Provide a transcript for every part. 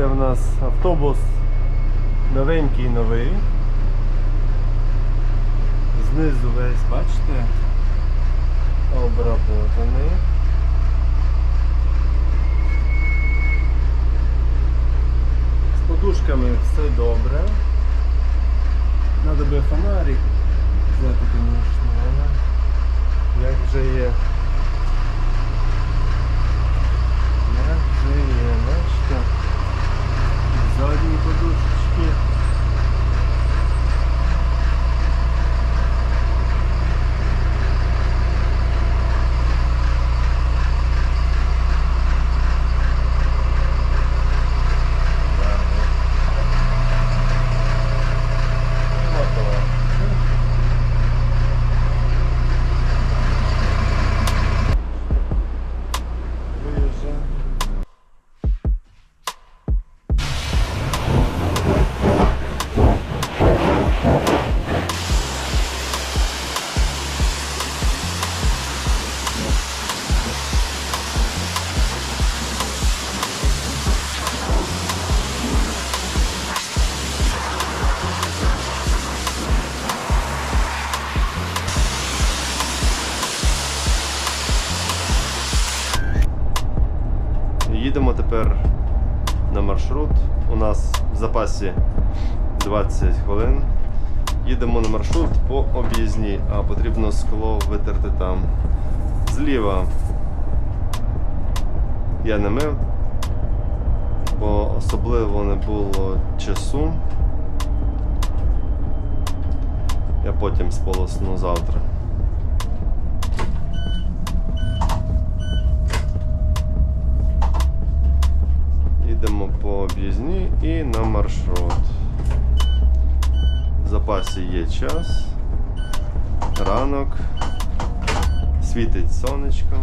Це в нас автобус новенький новий. Знизу весь, бачите, обработаний. З подушками все добре. Надо би фонарик взяти, звісно, але як вже є. Запасі 20 хвилин. Їдемо на маршрут по об'їзні, а потрібно скло витерти там. Зліва я не мив, бо особливо не було часу. Я потім сполосну завтра. Їдемо по об'їзні і на маршрут. В запасі є час. Ранок. Світить сонечко.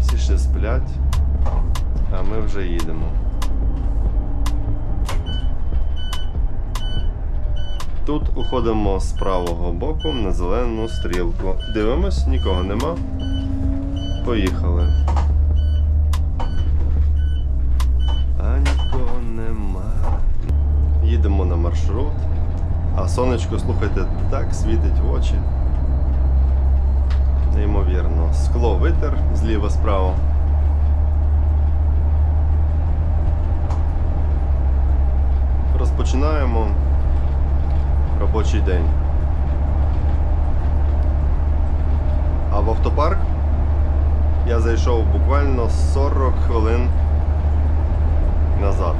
Всі ще сплять, а ми вже їдемо. Тут уходимо з правого боку на зелену стрілку. Дивимось, нікого нема. Поїхали. А нікого нема. Їдемо на маршрут. А сонечко, слухайте, так світить в очі. Неймовірно. Скло витер зліва справа. Розпочинаємо робочий день. А в автопарк я зайшов буквально 40 хвилин назад.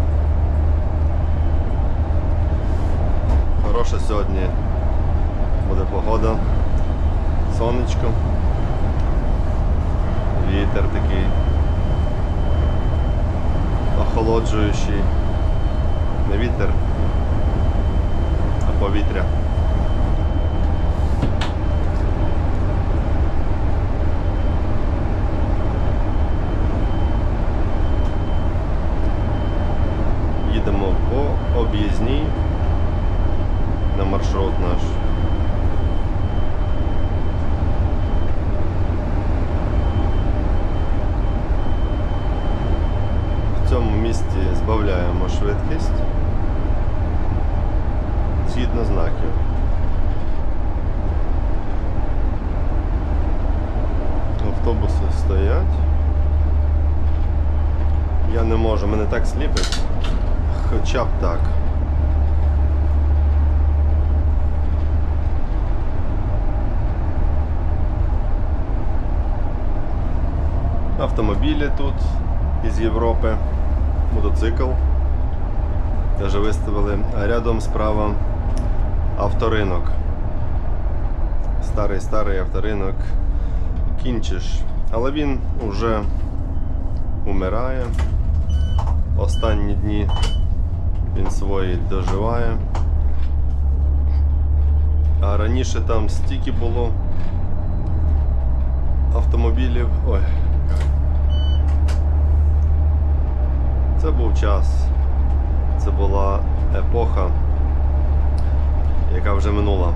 Хороша сьогодні буде погода, сонечко, вітер такий охолоджуючий, не вітер, а повітря. Їдемо по об'їзній маршрут наш. В цьому місці збавляємо швидкість згідно знаків. Автобуси стоять. Я не можу, мене так сліпить. Хоча б так. Автомобілі тут із Європи, мотоцикл. Теж виставили. А рядом справа авторинок. Старий старий авторинок. Кінчиш. Але він уже умирає. Останні дні він свої доживає. А раніше там стільки було автомобілів. Ой. Це був час. Це була епоха, яка вже минула.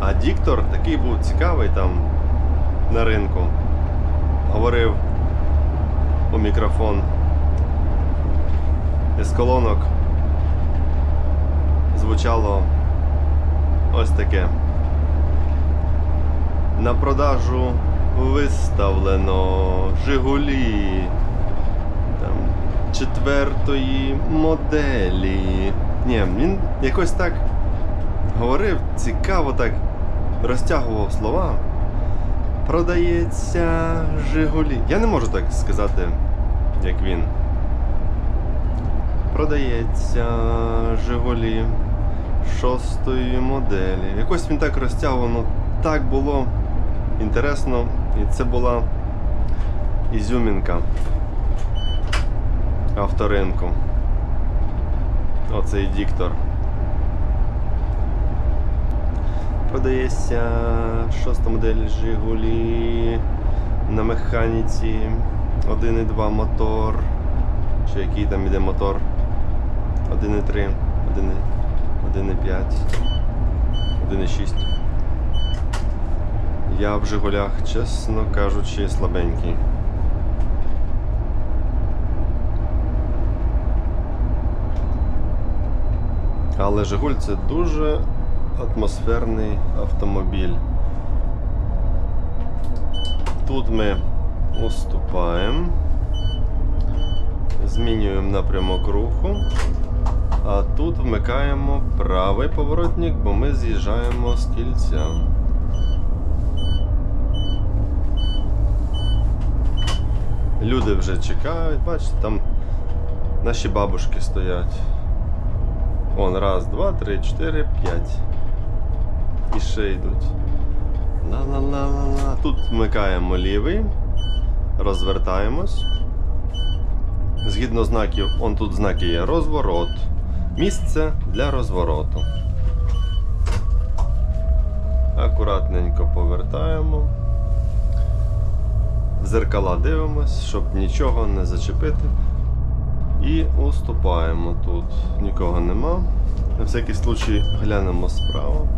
А Діктор такий був цікавий там на ринку. Говорив, у мікрофон. Із колонок звучало ось таке. На продажу виставлено Жигулі четвертої моделі. Ні, він якось так говорив, цікаво так розтягував слова. Продається Жигулі. Я не можу так сказати, як він. Продається Жигулі шостої моделі. Якось він так розтягував, ну так було інтересно, і це була ізюмінка авторинку. Оцей диктор. Продається шоста модель Жигулі на механіці 1.2 мотор. Чи який там іде мотор? 1.3, 1.5, 1.6. Я в Жигулях, чесно кажучи, слабенький. Але Жигуль це дуже атмосферний автомобіль. Тут ми уступаємо, змінюємо напрямок руху, а тут вмикаємо правий поворотник, бо ми з'їжджаємо з кільця. Люди вже чекають, бачите, там наші бабушки стоять. Он, раз, два, три, чотири, п'ять. І ще йдуть. Ла-ла-ла-ла-ла. Тут вмикаємо лівий, розвертаємось. Згідно знаків, он тут знаки є розворот. Місце для розвороту. Акуратненько повертаємо. В зеркала дивимось, щоб нічого не зачепити. І уступаємо тут. Нікого нема. На всякий случай глянемо справа.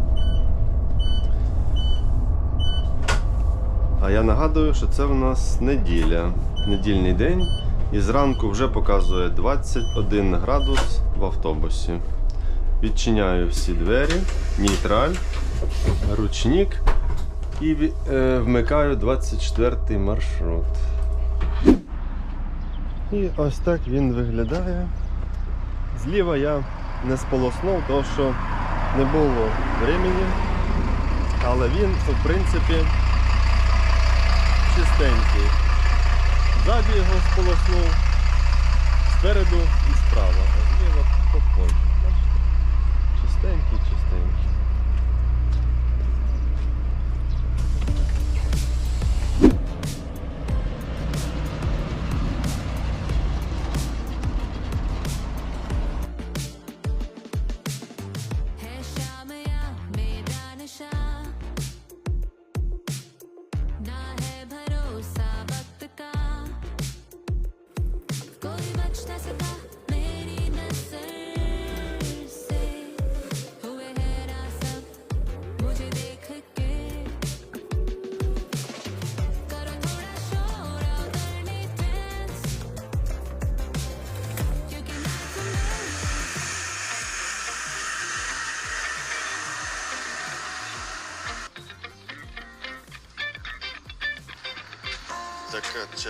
А я нагадую, що це в нас неділя, недільний день, і зранку вже показує 21 градус в автобусі. Відчиняю всі двері, нейтраль, ручник і е, вмикаю 24 маршрут. І ось так він виглядає. Зліва я не сполоснув, тому що не було времени, але він, в принципі, чистенький. Ззаді його сполоснув, спереду і справа. А зліва попой.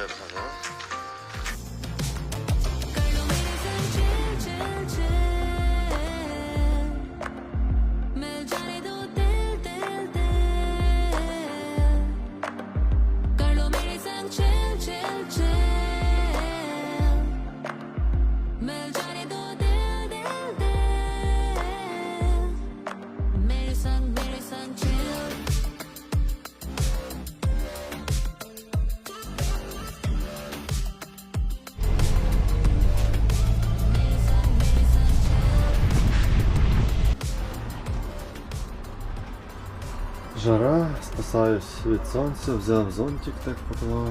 Sure. Спасаюсь від сонця, взяв зонтик, так поклав.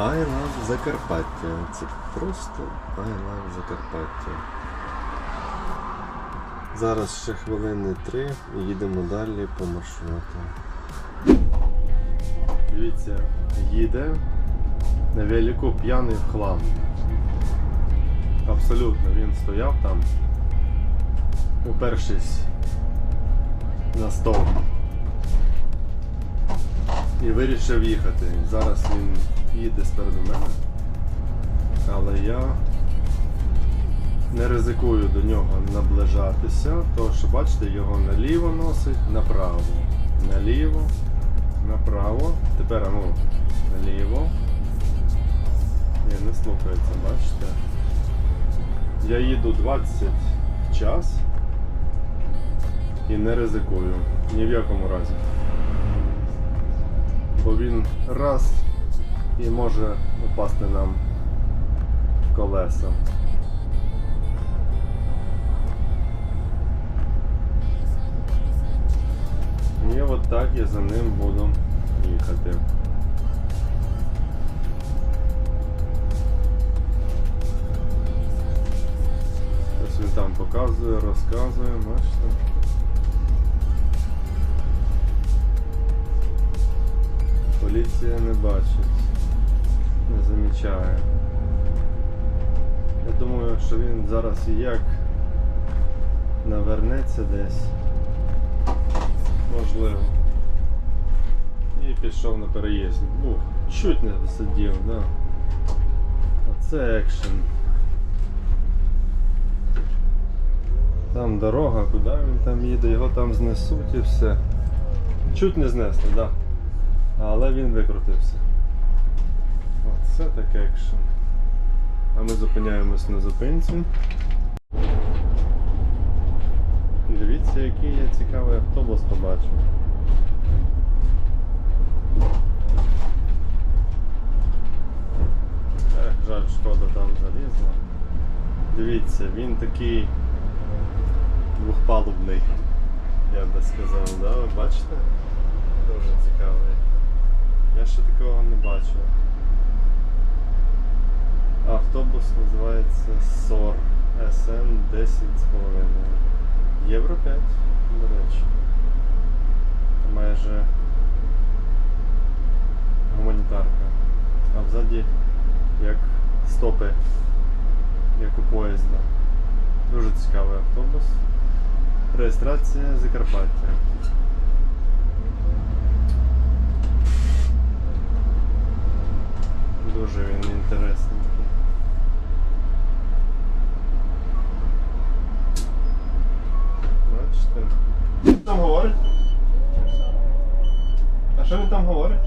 I love Закарпаття. Це просто I love Закарпаття. Зараз ще хвилини три і їдемо далі по маршруту. Дивіться, їде на велику п'яний в хлам. Абсолютно, він стояв там, упершись на стол. І вирішив їхати. Зараз він їде спереду мене. Але я не ризикую до нього наближатися, тому що бачите, його наліво носить, направо. Наліво, направо. Тепер ну, наліво. Ні, не слухається, бачите. Я їду 20 в час і не ризикую. Ні в якому разі. Бо він раз і може упасти нам в колеса. І от так я за ним буду їхати. Ось він там показує, розказує, бачите. Не. Я думаю, що він зараз і як навернеться десь. Можливо. І пішов на переїзд. Ух, чуть не сидів, да. Оце екшен. Там дорога, куди він там їде, його там знесуть і все. Чуть не знесли, так. Да. Але він викрутився. Оце так екшен. А ми зупиняємось на зупинці. Дивіться, який я цікавий автобус побачив. Ех, жаль, шкода там залізла. Дивіться, він такий двохпалубний, я би сказав, да? Ви бачите? Дуже цікавий. Я ще такого не бачив. Автобус називається SOR SN10,5. Євро 5, до речі. Майже гуманітарка. А взаді як стопи, як у поїзда. Дуже цікавий автобус. Реєстрація Закарпаття. Дуже він інтересний. 4. Що там говорить? А що він там говорить?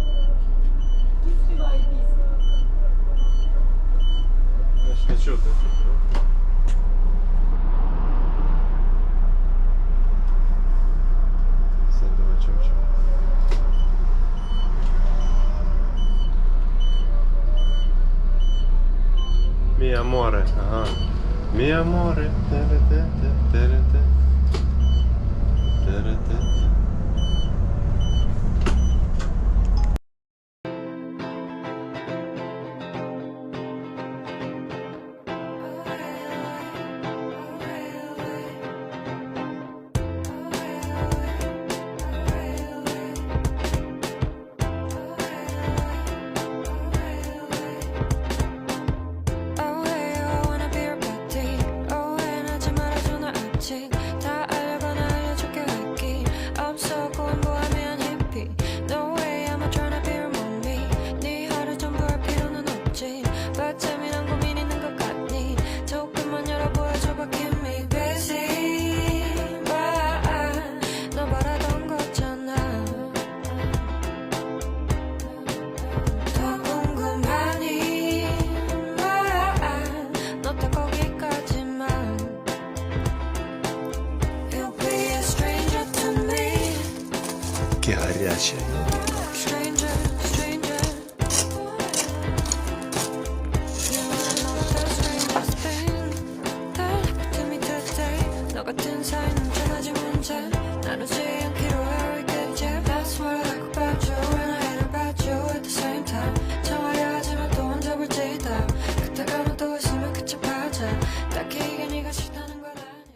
Він співає пісню. Я ж не чути. Все. Мія море, ага. Мія море, тебе, тебе. Яке гаряче.